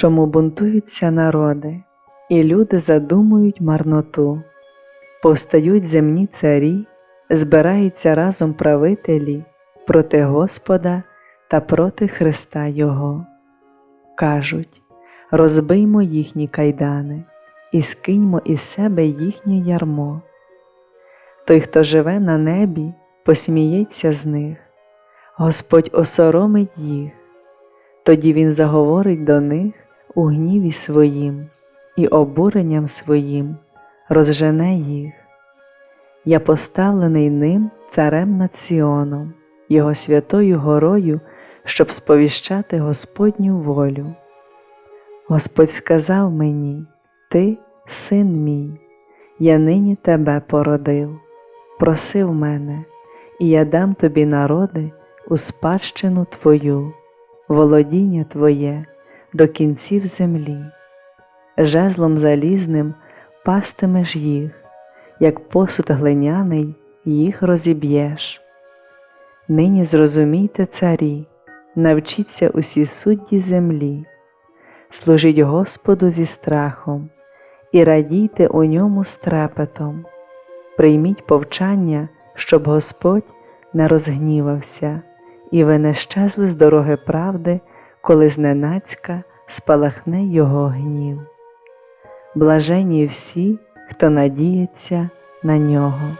чому бунтуються народи, і люди задумують марноту, повстають земні царі, збираються разом правителі проти Господа та проти Христа Його. Кажуть, розбиймо їхні кайдани і скиньмо із себе їхнє ярмо. Той, хто живе на небі, посміється з них, Господь осоромить їх, тоді Він заговорить до них у гніві своїм і обуренням своїм розжене їх. Я поставлений ним царем над Сіоном, Його святою горою, щоб сповіщати Господню волю. Господь сказав мені, Ти, син мій, я нині тебе породив, просив мене, і я дам тобі народи у спадщину твою, володіння твоє до кінців землі, жезлом залізним пастимеш їх, як посуд глиняний їх розіб'єш. Нині зрозумійте царі, навчіться усі судді землі, служіть Господу зі страхом і радійте у ньому з трепетом, прийміть повчання, щоб Господь не розгнівався, і ви не щезли з дороги правди, коли зненацька спалахне його гнів. Блажені всі, хто надіється на нього.